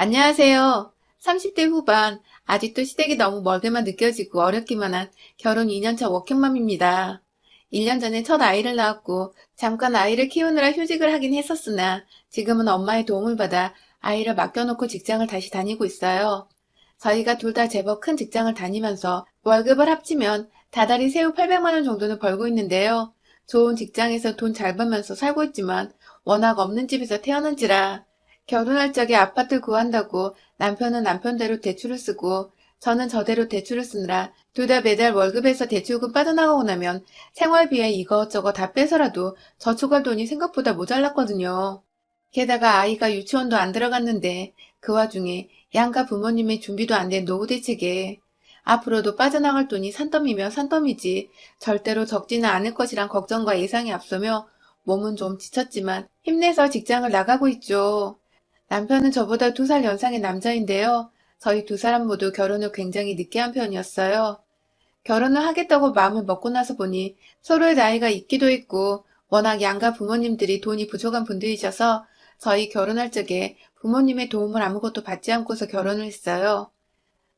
안녕하세요. 30대 후반, 아직도 시댁이 너무 멀게만 느껴지고 어렵기만 한 결혼 2년차 워킹맘입니다. 1년 전에 첫 아이를 낳았고, 잠깐 아이를 키우느라 휴직을 하긴 했었으나, 지금은 엄마의 도움을 받아 아이를 맡겨놓고 직장을 다시 다니고 있어요. 저희가 둘 다 제법 큰 직장을 다니면서 월급을 합치면 다달이 새우 800만원 정도는 벌고 있는데요. 좋은 직장에서 돈 잘 벌면서 살고 있지만, 워낙 없는 집에서 태어난지라, 결혼할 적에 아파트 구한다고 남편은 남편대로 대출을 쓰고 저는 저대로 대출을 쓰느라 둘 다 매달 월급에서 대출금 빠져나가고 나면 생활비에 이것저것 다 빼서라도 저축할 돈이 생각보다 모자랐거든요. 게다가 아이가 유치원도 안 들어갔는데 그 와중에 양가 부모님의 준비도 안 된 노후 대책에 앞으로도 빠져나갈 돈이 산더미며 산더미지 절대로 적지는 않을 것이란 걱정과 예상이 앞서며 몸은 좀 지쳤지만 힘내서 직장을 나가고 있죠. 남편은 저보다 두 살 연상의 남자인데요. 저희 두 사람 모두 결혼을 굉장히 늦게 한 편이었어요. 결혼을 하겠다고 마음을 먹고 나서 보니 서로의 나이가 있기도 있고 워낙 양가 부모님들이 돈이 부족한 분들이셔서 저희 결혼할 적에 부모님의 도움을 아무것도 받지 않고서 결혼을 했어요.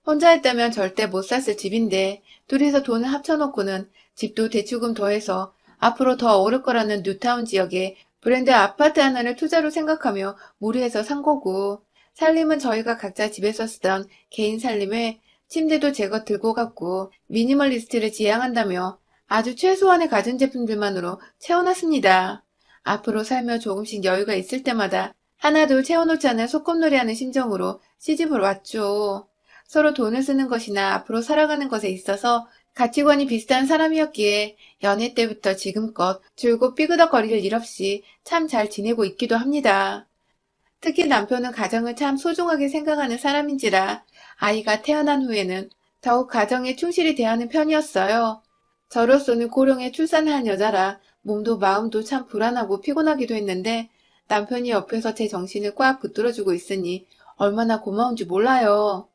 혼자 했다면 절대 못 샀을 집인데 둘이서 돈을 합쳐놓고는 집도 대출금 더해서 앞으로 더 오를 거라는 뉴타운 지역에 브랜드 아파트 하나를 투자로 생각하며 무리해서 산 거고, 살림은 저희가 각자 집에서 쓰던 개인 살림에 침대도 제거 들고 갔고, 미니멀리스트를 지향한다며 아주 최소한의 가전 제품들만으로 채워놨습니다. 앞으로 살며 조금씩 여유가 있을 때마다 하나둘 채워놓지 않을 소꿉놀이 하는 심정으로 시집을 왔죠. 서로 돈을 쓰는 것이나 앞으로 살아가는 것에 있어서 가치관이 비슷한 사람이었기에 연애 때부터 지금껏 줄곧 삐그덕거릴 일 없이 참 잘 지내고 있기도 합니다. 특히 남편은 가정을 참 소중하게 생각하는 사람인지라 아이가 태어난 후에는 더욱 가정에 충실히 대하는 편이었어요. 저로서는 고령에 출산한 여자라 몸도 마음도 참 불안하고 피곤하기도 했는데 남편이 옆에서 제 정신을 꽉 붙들어주고 있으니 얼마나 고마운지 몰라요.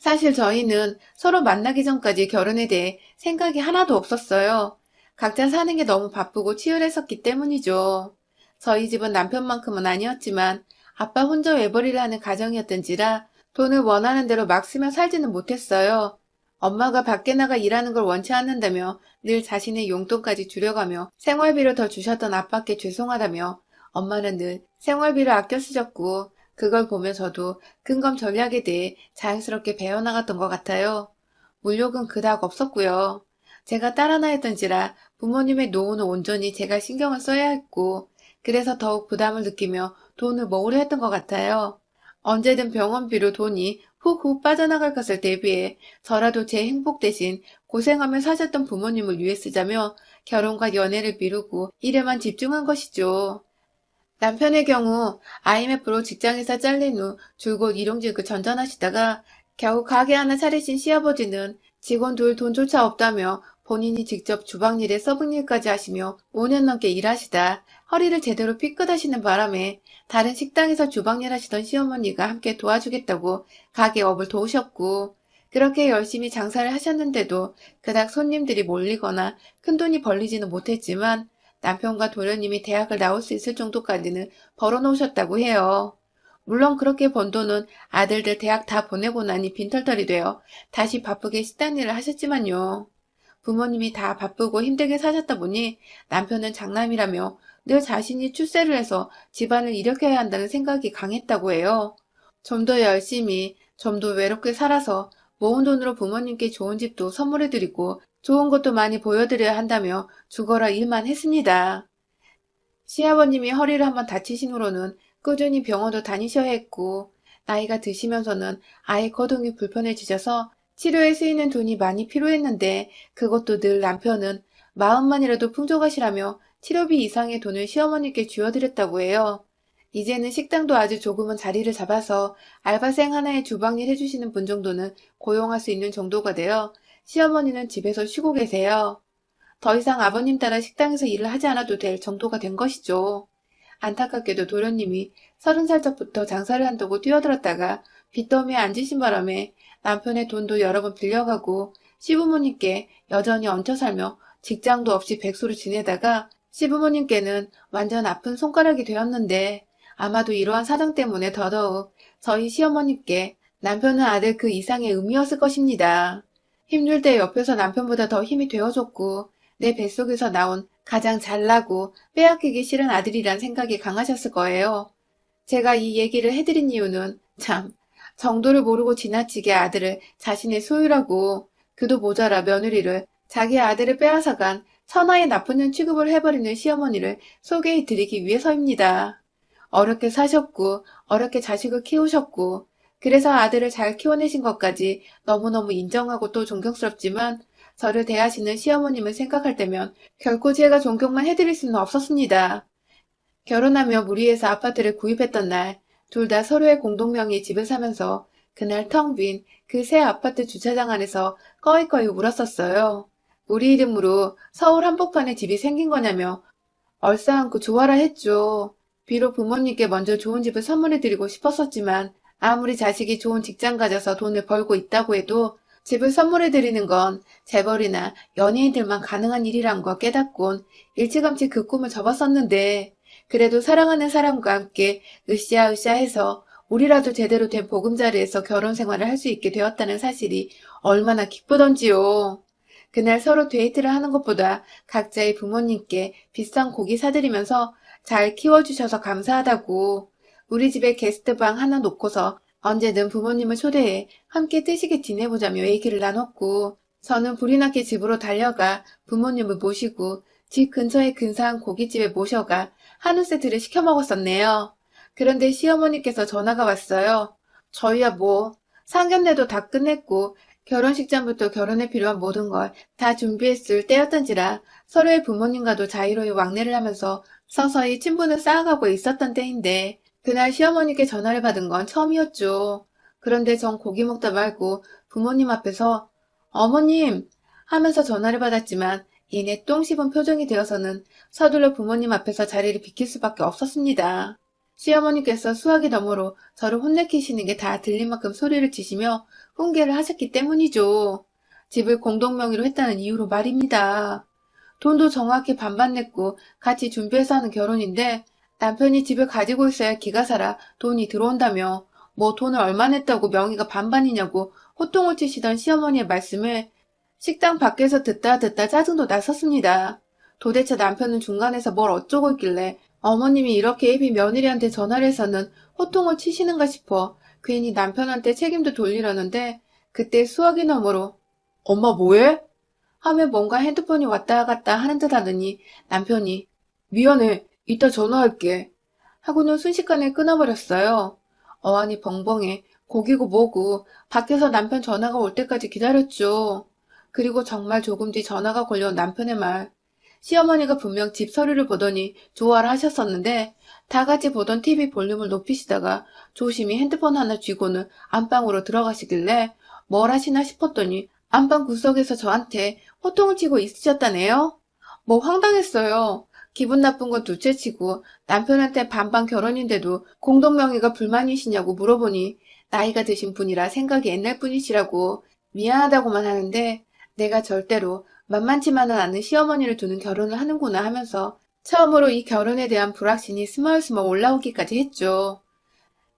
사실 저희는 서로 만나기 전까지 결혼에 대해 생각이 하나도 없었어요. 각자 사는 게 너무 바쁘고 치열했었기 때문이죠. 저희 집은 남편만큼은 아니었지만 아빠 혼자 외벌이를 하는 가정이었던지라 돈을 원하는 대로 막 쓰며 살지는 못했어요. 엄마가 밖에 나가 일하는 걸 원치 않는다며 늘 자신의 용돈까지 줄여가며 생활비를 더 주셨던 아빠께 죄송하다며 엄마는 늘 생활비를 아껴 쓰셨고 그걸 보며 저도 근검 전략에 대해 자연스럽게 배워나갔던 것 같아요. 물욕은 그닥 없었고요. 제가 딸 하나 했던지라 부모님의 노후는 온전히 제가 신경을 써야 했고 그래서 더욱 부담을 느끼며 돈을 모으려 했던 것 같아요. 언제든 병원비로 돈이 훅훅 빠져나갈 것을 대비해 저라도 제 행복 대신 고생하며 사셨던 부모님을 위해 쓰자며 결혼과 연애를 미루고 일에만 집중한 것이죠. 남편의 경우 IMF로 직장에서 잘린 후 줄곧 일용직을 전전하시다가 겨우 가게 하나 차리신 시아버지는 직원 둘 돈조차 없다며 본인이 직접 주방일에 서빙일까지 하시며 5년 넘게 일하시다 허리를 제대로 삐끗하시는 바람에 다른 식당에서 주방일 하시던 시어머니가 함께 도와주겠다고 가게 업을 도우셨고 그렇게 열심히 장사를 하셨는데도 그닥 손님들이 몰리거나 큰돈이 벌리지는 못했지만 남편과 도련님이 대학을 나올 수 있을 정도까지는 벌어놓으셨다고 해요. 물론 그렇게 번 돈은 아들들 대학 다 보내고 나니 빈털털이 되어 다시 바쁘게 식당 일을 하셨지만요. 부모님이 다 바쁘고 힘들게 사셨다 보니 남편은 장남이라며 늘 자신이 출세를 해서 집안을 일으켜야 한다는 생각이 강했다고 해요. 좀 더 열심히, 좀 더 외롭게 살아서 모은 돈으로 부모님께 좋은 집도 선물해드리고 좋은 것도 많이 보여드려야 한다며 죽어라 일만 했습니다. 시아버님이 허리를 한번 다치신 후로는 꾸준히 병원도 다니셔야 했고 나이가 드시면서는 아예 거동이 불편해지셔서 치료에 쓰이는 돈이 많이 필요했는데 그것도 늘 남편은 마음만이라도 풍족하시라며 치료비 이상의 돈을 시어머니께 쥐어드렸다고 해요. 이제는 식당도 아주 조금은 자리를 잡아서 알바생 하나의 주방일 해주시는 분 정도는 고용할 수 있는 정도가 되어 시어머니는 집에서 쉬고 계세요. 더 이상 아버님 따라 식당에서 일을 하지 않아도 될 정도가 된 것이죠. 안타깝게도 도련님이 서른 살 적부터 장사를 한다고 뛰어들었다가 빚더미에 앉으신 바람에 남편의 돈도 여러 번 빌려가고 시부모님께 여전히 얹혀 살며 직장도 없이 백수로 지내다가 시부모님께는 완전 아픈 손가락이 되었는데 아마도 이러한 사정 때문에 더더욱 저희 시어머님께 남편은 아들 그 이상의 의미였을 것입니다. 힘들 때 옆에서 남편보다 더 힘이 되어줬고 내 뱃속에서 나온 가장 잘나고 빼앗기기 싫은 아들이란 생각이 강하셨을 거예요. 제가 이 얘기를 해드린 이유는 참 정도를 모르고 지나치게 아들을 자신의 소유라고 그도 모자라 며느리를 자기 아들을 빼앗아간 천하의 나쁜 년 취급을 해버리는 시어머니를 소개해 드리기 위해서입니다. 어렵게 사셨고 어렵게 자식을 키우셨고 그래서 아들을 잘 키워내신 것까지 너무너무 인정하고 또 존경스럽지만 저를 대하시는 시어머님을 생각할 때면 결코 제가 존경만 해드릴 수는 없었습니다. 결혼하며 무리해서 아파트를 구입했던 날, 둘 다 서로의 공동명의 집을 사면서 그날 텅 빈 그 새 아파트 주차장 안에서 꺼이꺼이 울었었어요. 우리 이름으로 서울 한복판에 집이 생긴 거냐며 얼싸안고 좋아라 했죠. 비록 부모님께 먼저 좋은 집을 선물해드리고 싶었었지만 아무리 자식이 좋은 직장 가져서 돈을 벌고 있다고 해도 집을 선물해드리는 건 재벌이나 연예인들만 가능한 일이란 거 깨닫곤 일찌감치 그 꿈을 접었었는데 그래도 사랑하는 사람과 함께 으쌰으쌰 해서 우리라도 제대로 된 보금자리에서 결혼 생활을 할 수 있게 되었다는 사실이 얼마나 기쁘던지요. 그날 서로 데이트를 하는 것보다 각자의 부모님께 비싼 고기 사드리면서 잘 키워주셔서 감사하다고 우리 집에 게스트방 하나 놓고서 언제든 부모님을 초대해 함께 뜨시게 지내보자며 얘기를 나눴고 저는 불이 나게 집으로 달려가 부모님을 모시고 집 근처의 근사한 고깃집에 모셔가 한우 세트를 시켜 먹었었네요. 그런데 시어머니께서 전화가 왔어요. 저희야 뭐 상견례도 다 끝냈고 결혼식장부터 결혼에 필요한 모든 걸 다 준비했을 때였던지라 서로의 부모님과도 자유로이 왕래를 하면서 서서히 친분을 쌓아가고 있었던 때인데 그날 시어머니께 전화를 받은 건 처음이었죠. 그런데 전 고기 먹다 말고 부모님 앞에서 어머님 하면서 전화를 받았지만 이내 똥 씹은 표정이 되어서는 서둘러 부모님 앞에서 자리를 비킬 수밖에 없었습니다. 시어머니께서 수화기 너머로 저를 혼내키시는 게 다 들릴 만큼 소리를 치시며 훈계를 하셨기 때문이죠. 집을 공동명의로 했다는 이유로 말입니다. 돈도 정확히 반반 냈고 같이 준비해서 하는 결혼인데 남편이 집을 가지고 있어야 기가 살아 돈이 들어온다며 뭐 돈을 얼마 냈다고 명의가 반반이냐고 호통을 치시던 시어머니의 말씀을 식당 밖에서 듣다 듣다 짜증도 났었습니다. 도대체 남편은 중간에서 뭘 어쩌고 있길래 어머님이 이렇게 애비 며느리한테 전화를 해서는 호통을 치시는가 싶어 괜히 남편한테 책임도 돌리려는데 그때 수화기 너머로 엄마 뭐해? 하며 뭔가 핸드폰이 왔다 갔다 하는 듯 하더니 남편이 미안해 이따 전화할게 하고는 순식간에 끊어버렸어요. 어안이 벙벙해 고기고 뭐고 밖에서 남편 전화가 올 때까지 기다렸죠. 그리고 정말 조금 뒤 전화가 걸려온 남편의 말. 시어머니가 분명 집 서류를 보더니 좋아를 하셨었는데 다 같이 보던 TV 볼륨을 높이시다가 조심히 핸드폰 하나 쥐고는 안방으로 들어가시길래 뭘 하시나 싶었더니 안방 구석에서 저한테 호통을 치고 있으셨다네요. 뭐 황당했어요. 기분 나쁜 건 둘째치고 남편한테 반반 결혼인데도 공동명의가 불만이시냐고 물어보니 나이가 드신 분이라 생각이 옛날 분이시라고 미안하다고만 하는데 내가 절대로 만만치만은 않은 시어머니를 두는 결혼을 하는구나 하면서 처음으로 이 결혼에 대한 불확신이 스멀스멀 올라오기까지 했죠.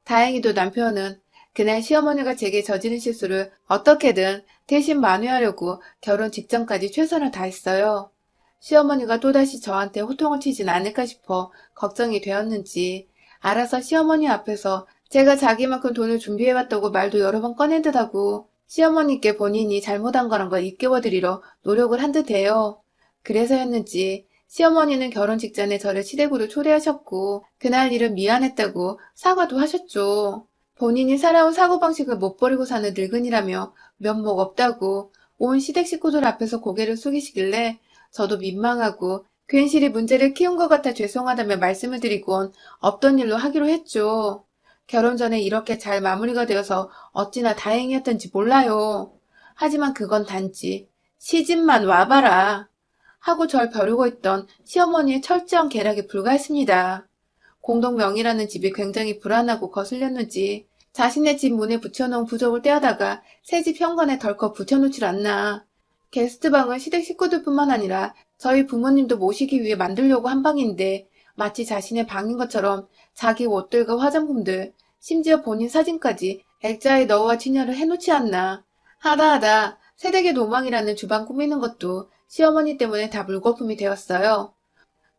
다행히도 남편은 그날 시어머니가 제게 저지른 실수를 어떻게든 대신 만회하려고 결혼 직전까지 최선을 다했어요. 시어머니가 또다시 저한테 호통을 치진 않을까 싶어 걱정이 되었는지 알아서 시어머니 앞에서 제가 자기만큼 돈을 준비해왔다고 말도 여러 번 꺼낸 듯하고 시어머니께 본인이 잘못한 거란 걸 일깨워드리려 노력을 한 듯해요. 그래서였는지 시어머니는 결혼 직전에 저를 시댁으로 초대하셨고 그날 일은 미안했다고 사과도 하셨죠. 본인이 살아온 사고방식을 못 버리고 사는 늙은이라며 면목 없다고 온 시댁 식구들 앞에서 고개를 숙이시길래 저도 민망하고 괜시리 문제를 키운 것 같아 죄송하다며 말씀을 드리곤 없던 일로 하기로 했죠. 결혼 전에 이렇게 잘 마무리가 되어서 어찌나 다행이었던지 몰라요. 하지만 그건 단지 시집만 와봐라 하고 절 벼르고 있던 시어머니의 철저한 계략에 불과했습니다. 공동명의라는 집이 굉장히 불안하고 거슬렸는지 자신의 집 문에 붙여놓은 부적을 떼어다가 새 집 현관에 덜컥 붙여놓질 않나. 게스트방은 시댁 식구들뿐만 아니라 저희 부모님도 모시기 위해 만들려고 한 방인데 마치 자신의 방인 것처럼 자기 옷들과 화장품들, 심지어 본인 사진까지 액자에 너와 진열을 해놓지 않나. 하다 하다 새댁의 노망이라는 주방 꾸미는 것도 시어머니 때문에 다 물거품이 되었어요.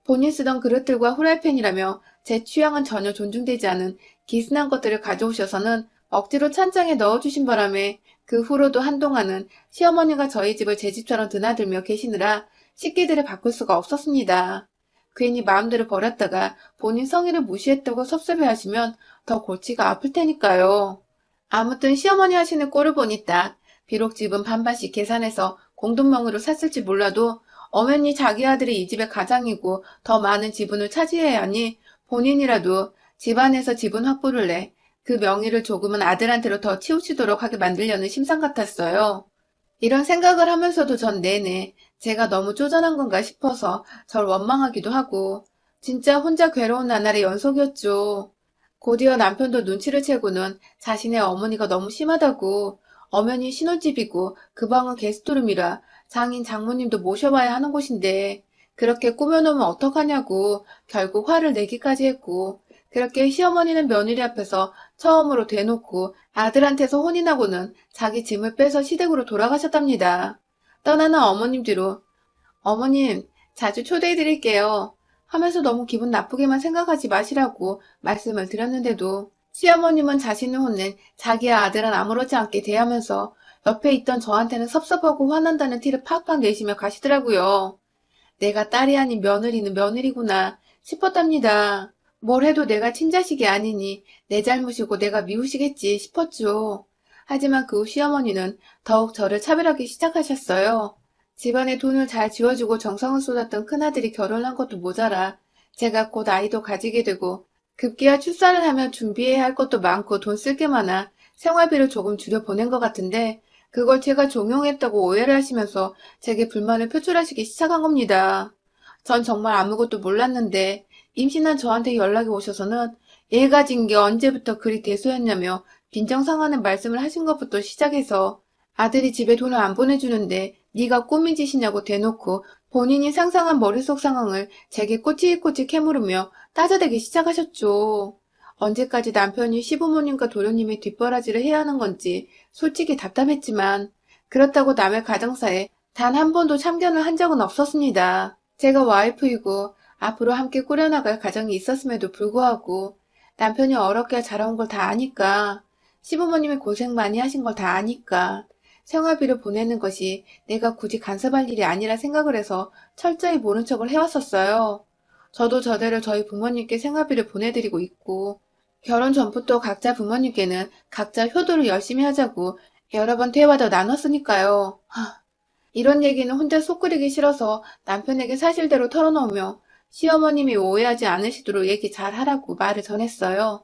본인 쓰던 그릇들과 후라이팬이라며 제 취향은 전혀 존중되지 않은 기스난 것들을 가져오셔서는 억지로 찬장에 넣어주신 바람에 그 후로도 한동안은 시어머니가 저희 집을 제 집처럼 드나들며 계시느라 식기들을 바꿀 수가 없었습니다. 괜히 마음대로 버렸다가 본인 성의를 무시했다고 섭섭해 하시면 더 골치가 아플 테니까요. 아무튼 시어머니 하시는 꼴을 보니 딱 비록 집은 반반씩 계산해서 공동명의로 샀을지 몰라도 엄연히 자기 아들이 이 집의 가장이고 더 많은 지분을 차지해야 하니 본인이라도 집안에서 지분 확보를 내 그 명의를 조금은 아들한테로 더 치우치도록 하게 만들려는 심상 같았어요. 이런 생각을 하면서도 전 내내 제가 너무 쪼잔한 건가 싶어서 절 원망하기도 하고 진짜 혼자 괴로운 나날의 연속이었죠. 곧이어 남편도 눈치를 채고는 자신의 어머니가 너무 심하다고 엄연히 신혼집이고 그 방은 게스트룸이라 장인 장모님도 모셔봐야 하는 곳인데 그렇게 꾸며놓으면 어떡하냐고 결국 화를 내기까지 했고 그렇게 시어머니는 며느리 앞에서 처음으로 대놓고 아들한테서 혼이 나고는 자기 짐을 빼서 시댁으로 돌아가셨답니다. 떠나는 어머님 뒤로 어머님 자주 초대해 드릴게요 하면서 너무 기분 나쁘게만 생각하지 마시라고 말씀을 드렸는데도 시어머님은 자신을 혼낸 자기의 아들은 아무렇지 않게 대하면서 옆에 있던 저한테는 섭섭하고 화난다는 티를 팍팍 내시며 가시더라고요. 내가 딸이 아닌 며느리는 며느리구나 싶었답니다. 뭘 해도 내가 친자식이 아니니 내 잘못이고 내가 미우시겠지 싶었죠. 하지만 그 후 시어머니는 더욱 저를 차별하기 시작하셨어요. 집안에 돈을 잘 지어주고 정성을 쏟았던 큰아들이 결혼한 것도 모자라 제가 곧 아이도 가지게 되고 급기야 출산을 하면 준비해야 할 것도 많고 돈 쓸 게 많아 생활비를 조금 줄여 보낸 것 같은데 그걸 제가 종용했다고 오해를 하시면서 제게 불만을 표출하시기 시작한 겁니다. 전 정말 아무것도 몰랐는데 임신한 저한테 연락이 오셔서는 애 가진 게 언제부터 그리 대소였냐며 빈정상하는 말씀을 하신 것부터 시작해서 아들이 집에 돈을 안 보내주는데 네가 꾸민 짓이냐고 대놓고 본인이 상상한 머릿속 상황을 제게 꼬치꼬치 캐물으며 따져대기 시작하셨죠. 언제까지 남편이 시부모님과 도련님의 뒷바라지를 해야 하는 건지 솔직히 답답했지만 그렇다고 남의 가정사에 단 한 번도 참견을 한 적은 없었습니다. 제가 와이프이고 앞으로 함께 꾸려나갈 가정이 있었음에도 불구하고 남편이 어렵게 자라온 걸 다 아니까 시부모님이 고생 많이 하신 걸 다 아니까 생활비를 보내는 것이 내가 굳이 간섭할 일이 아니라 생각을 해서 철저히 모른 척을 해왔었어요. 저도 저대로 저희 부모님께 생활비를 보내드리고 있고 결혼 전부터 각자 부모님께는 각자 효도를 열심히 하자고 여러 번 대화도 나눴으니까요. 하, 이런 얘기는 혼자 속 끓이기 싫어서 남편에게 사실대로 털어놓으며 시어머님이 오해하지 않으시도록 얘기 잘 하라고 말을 전했어요.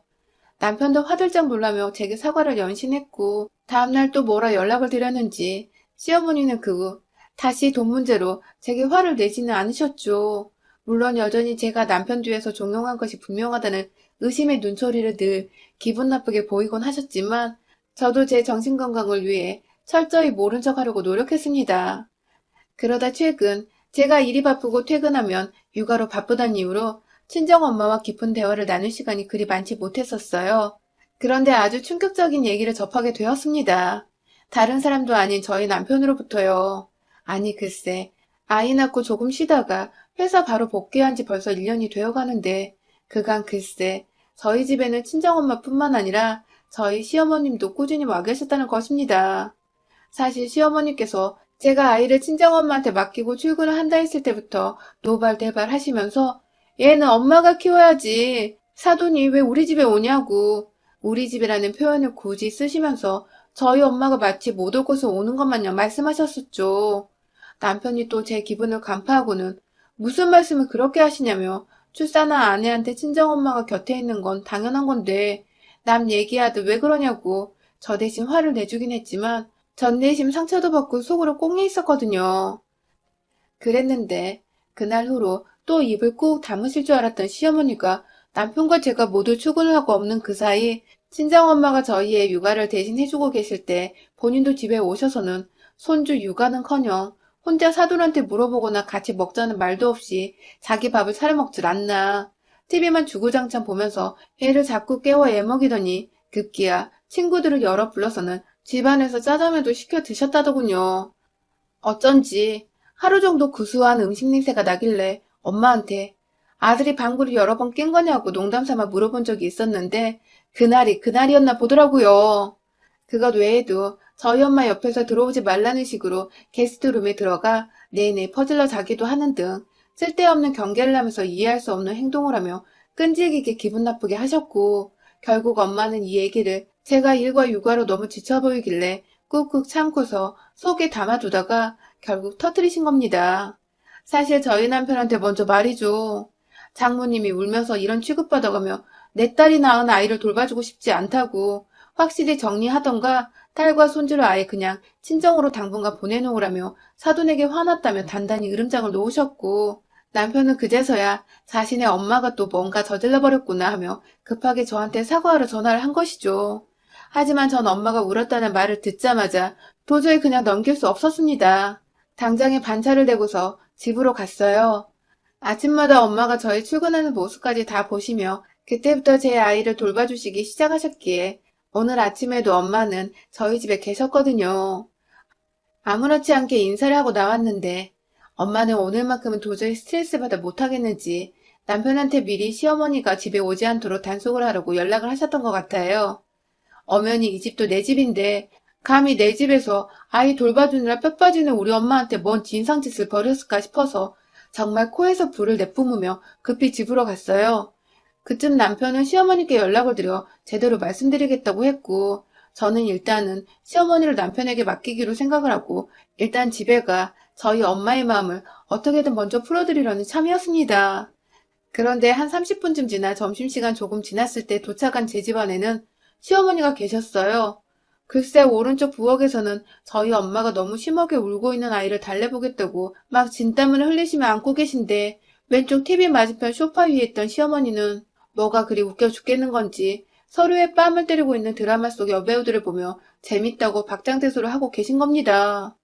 남편도 화들짝 놀라며 제게 사과를 연신했고 다음날 또 뭐라 연락을 드렸는지 시어머니는 그 후 다시 돈 문제로 제게 화를 내지는 않으셨죠. 물론 여전히 제가 남편 뒤에서 종용한 것이 분명하다는 의심의 눈초리를 늘 기분 나쁘게 보이곤 하셨지만 저도 제 정신건강을 위해 철저히 모른 척하려고 노력했습니다. 그러다 최근 제가 일이 바쁘고 퇴근하면 육아로 바쁘단 이유로 친정엄마와 깊은 대화를 나눌 시간이 그리 많지 못했었어요. 그런데 아주 충격적인 얘기를 접하게 되었습니다. 다른 사람도 아닌 저희 남편으로부터요. 아니 글쎄 아이 낳고 조금 쉬다가 회사 바로 복귀한 지 벌써 1년이 되어 가는데 그간 글쎄 저희 집에는 친정엄마뿐만 아니라 저희 시어머님도 꾸준히 와 계셨다는 것입니다. 사실 시어머님께서 제가 아이를 친정엄마한테 맡기고 출근을 한다 했을 때부터 노발대발 하시면서 얘는 엄마가 키워야지. 사돈이 왜 우리 집에 오냐고. 우리 집이라는 표현을 굳이 쓰시면서 저희 엄마가 마치 못 올 곳에 오는 것 마냥 말씀하셨었죠. 남편이 또 제 기분을 간파하고는 무슨 말씀을 그렇게 하시냐며 출산한 아내한테 친정엄마가 곁에 있는 건 당연한 건데 남 얘기하듯 왜 그러냐고 저 대신 화를 내주긴 했지만 전 내심 상처도 받고 속으로 꽁해 있었거든요. 그랬는데 그날 후로 또 입을 꾹 다무실 줄 알았던 시어머니가 남편과 제가 모두 출근을 하고 없는 그 사이 친정엄마가 저희의 육아를 대신 해주고 계실 때 본인도 집에 오셔서는 손주 육아는커녕 혼자 사돈한테 물어보거나 같이 먹자는 말도 없이 자기 밥을 차려 먹질 않나. TV만 주구장창 보면서 애를 자꾸 깨워 애먹이더니 급기야 친구들을 열어 불러서는 집안에서 짜장면도 시켜 드셨다더군요. 어쩐지 하루 정도 구수한 음식 냄새가 나길래 엄마한테 아들이 방구를 여러 번낀 거냐고 농담 삼아 물어본 적이 있었는데 그날이 그날이었나 보더라고요. 그것 외에도 저희 엄마 옆에서 들어오지 말라는 식으로 게스트룸에 들어가 내내 퍼질러 자기도 하는 등 쓸데없는 경계를 하면서 이해할 수 없는 행동을 하며 끈질기게 기분 나쁘게 하셨고 결국 엄마는 이 얘기를 제가 일과 육아로 너무 지쳐 보이길래 꾹꾹 참고서 속에 담아두다가 결국 터뜨리신 겁니다. 사실 저희 남편한테 먼저 말이죠. 장모님이 울면서 이런 취급받아가며 내 딸이 낳은 아이를 돌봐주고 싶지 않다고 확실히 정리하던가 딸과 손주를 아예 그냥 친정으로 당분간 보내놓으라며 사돈에게 화났다며 단단히 으름장을 놓으셨고 남편은 그제서야 자신의 엄마가 또 뭔가 저질러버렸구나 하며 급하게 저한테 사과하러 전화를 한 것이죠. 하지만 전 엄마가 울었다는 말을 듣자마자 도저히 그냥 넘길 수 없었습니다. 당장에 반차를 대고서 집으로 갔어요. 아침마다 엄마가 저희 출근하는 모습까지 다 보시며 그때부터 제 아이를 돌봐주시기 시작하셨기에 오늘 아침에도 엄마는 저희 집에 계셨거든요. 아무렇지 않게 인사를 하고 나왔는데 엄마는 오늘만큼은 도저히 스트레스 받아 못하겠는지 남편한테 미리 시어머니가 집에 오지 않도록 단속을 하라고 연락을 하셨던 것 같아요. 엄연히 이 집도 내 집인데 감히 내 집에서 아이 돌봐주느라 뼈 빠지는 우리 엄마한테 뭔 진상짓을 벌였을까 싶어서 정말 코에서 불을 내뿜으며 급히 집으로 갔어요. 그쯤 남편은 시어머니께 연락을 드려 제대로 말씀드리겠다고 했고 저는 일단은 시어머니를 남편에게 맡기기로 생각을 하고 일단 집에 가 저희 엄마의 마음을 어떻게든 먼저 풀어드리려는 참이었습니다. 그런데 한 30분쯤 지나 점심시간 조금 지났을 때 도착한 제 집안에는 시어머니가 계셨어요. 글쎄 오른쪽 부엌에서는 저희 엄마가 너무 심하게 울고 있는 아이를 달래보겠다고 막 진땀을 흘리시며 안고 계신데 왼쪽 TV 맞은편 소파 위에 있던 시어머니는 뭐가 그리 웃겨 죽겠는 건지 서로의 뺨을 때리고 있는 드라마 속 여배우들을 보며 재밌다고 박장대소를 하고 계신 겁니다.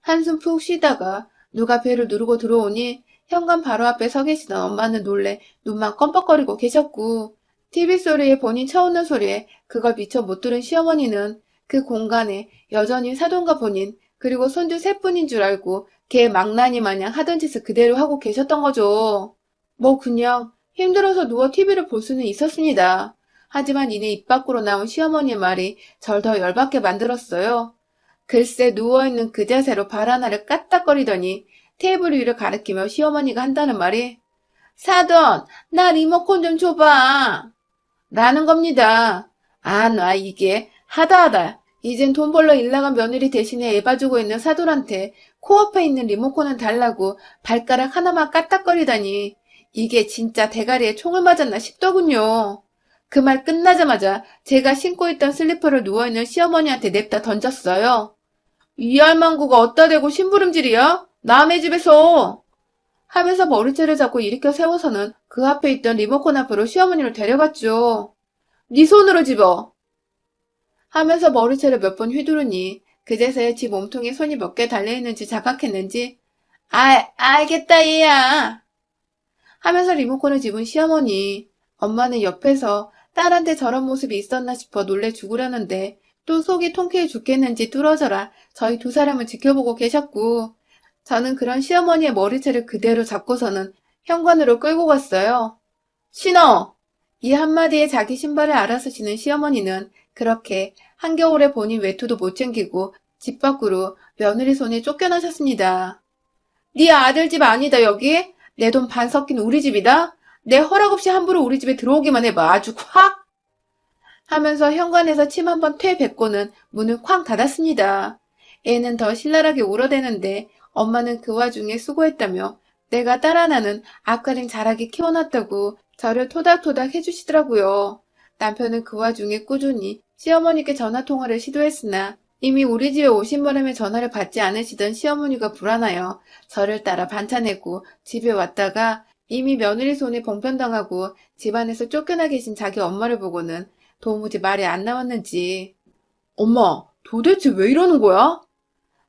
한숨 푹 쉬다가 누가 배를 누르고 들어오니 현관 바로 앞에 서 계시던 엄마는 놀래 눈만 껌뻑거리고 계셨고 TV 소리에 본인 쳐오는 소리에 그걸 미처 못 들은 시어머니는 그 공간에 여전히 사돈과 본인 그리고 손주 셋뿐인 줄 알고 개 망나니 마냥 하던 짓을 그대로 하고 계셨던 거죠. 뭐 그냥 힘들어서 누워 TV를 볼 수는 있었습니다. 하지만 이내 입 밖으로 나온 시어머니의 말이 절 더 열받게 만들었어요. 글쎄 누워있는 그 자세로 발 하나를 까딱거리더니 테이블 위를 가리키며 시어머니가 한다는 말이 사돈 나 리모컨 좀 줘봐 라는 겁니다. 아 나 이게 하다하다 이젠 돈 벌러 일 나간 며느리 대신에 애 봐주고 있는 사돈한테 코앞에 있는 리모컨은 달라고 발가락 하나만 까딱거리다니 이게 진짜 대가리에 총을 맞았나 싶더군요. 그 말 끝나자마자 제가 신고 있던 슬리퍼를 누워있는 시어머니한테 냅다 던졌어요. 이 할망구가 어따 대고 심부름질이야? 남의 집에서! 하면서 머리채를 잡고 일으켜 세워서는 그 앞에 있던 리모컨 앞으로 시어머니를 데려갔죠. 네 손으로 집어! 하면서 머리채를 몇 번 휘두르니 그제서야 지 몸통에 손이 몇 개 달려있는지 자각했는지 아, 알겠다 얘야! 하면서 리모컨을 집은 시어머니. 엄마는 옆에서 딸한테 저런 모습이 있었나 싶어 놀래 죽으려는데 또 속이 통쾌해 죽겠는지 뚫어져라 저희 두 사람을 지켜보고 계셨고 저는 그런 시어머니의 머리채를 그대로 잡고서는 현관으로 끌고 갔어요. 신어! 이 한마디에 자기 신발을 알아서 신은 시어머니는 그렇게 한겨울에 본인 외투도 못 챙기고 집 밖으로 며느리 손에 쫓겨나셨습니다. 네 아들 집 아니다 여기? 내 돈 반 섞인 우리 집이다? 내 허락 없이 함부로 우리 집에 들어오기만 해봐. 아주 확! 하면서 현관에서 침 한 번 퇴 뱉고는 문을 쾅 닫았습니다. 애는 더 신랄하게 울어대는데 엄마는 그 와중에 수고했다며 내가 딸 하나는 아까린 잘하게 키워놨다고 저를 토닥토닥 해주시더라고요. 남편은 그 와중에 꾸준히 시어머니께 전화통화를 시도했으나 이미 우리 집에 오신 바람에 전화를 받지 않으시던 시어머니가 불안하여 저를 따라 반찬했고 집에 왔다가 이미 며느리 손에 봉편당하고 집안에서 쫓겨나 계신 자기 엄마를 보고는 도무지 말이 안 나왔는지 엄마 도대체 왜 이러는 거야?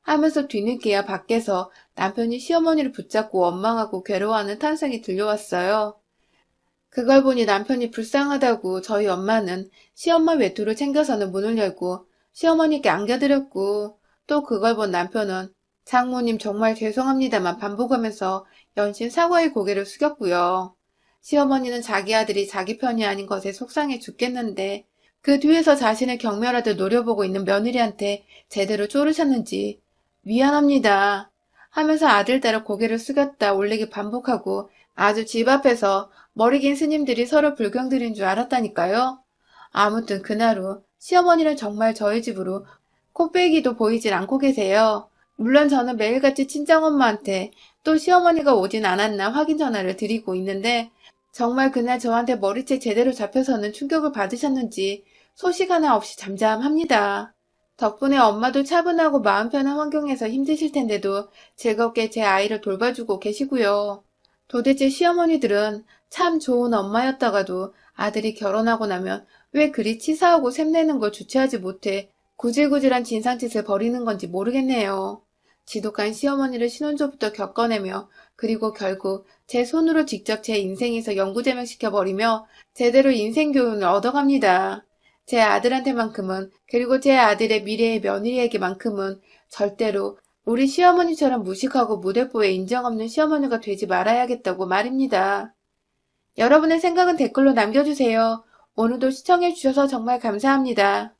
하면서 뒤늦게야 밖에서 남편이 시어머니를 붙잡고 원망하고 괴로워하는 탄성이 들려왔어요. 그걸 보니 남편이 불쌍하다고 저희 엄마는 시엄마 외투를 챙겨서는 문을 열고 시어머니께 안겨드렸고 또 그걸 본 남편은 장모님 정말 죄송합니다만 반복하면서 연신 사과의 고개를 숙였고요. 시어머니는 자기 아들이 자기 편이 아닌 것에 속상해 죽겠는데 그 뒤에서 자신을 경멸하듯 노려보고 있는 며느리한테 제대로 쪼르셨는지 미안합니다 하면서 아들 따라 고개를 숙였다 올리기 반복하고 아주 집 앞에서 머리 긴 스님들이 서로 불경들인 줄 알았다니까요. 아무튼 그날 후 시어머니는 정말 저희 집으로 코빼기도 보이질 않고 계세요. 물론 저는 매일같이 친정엄마한테 또 시어머니가 오진 않았나 확인 전화를 드리고 있는데 정말 그날 저한테 머리채 제대로 잡혀서는 충격을 받으셨는지 소식 하나 없이 잠잠합니다. 덕분에 엄마도 차분하고 마음 편한 환경에서 힘드실 텐데도 즐겁게 제 아이를 돌봐주고 계시고요. 도대체 시어머니들은 참 좋은 엄마였다가도 아들이 결혼하고 나면 왜 그리 치사하고 샘내는 걸 주체하지 못해 구질구질한 진상짓을 벌이는 건지 모르겠네요. 지독한 시어머니를 신혼초부터 겪어내며 그리고 결국 제 손으로 직접 제 인생에서 영구제명시켜버리며 제대로 인생 교훈을 얻어갑니다. 제 아들한테만큼은 그리고 제 아들의 미래의 며느리에게만큼은 절대로 우리 시어머니처럼 무식하고 무대뽀에 인정 없는 시어머니가 되지 말아야겠다고 말입니다. 여러분의 생각은 댓글로 남겨주세요. 오늘도 시청해주셔서 정말 감사합니다.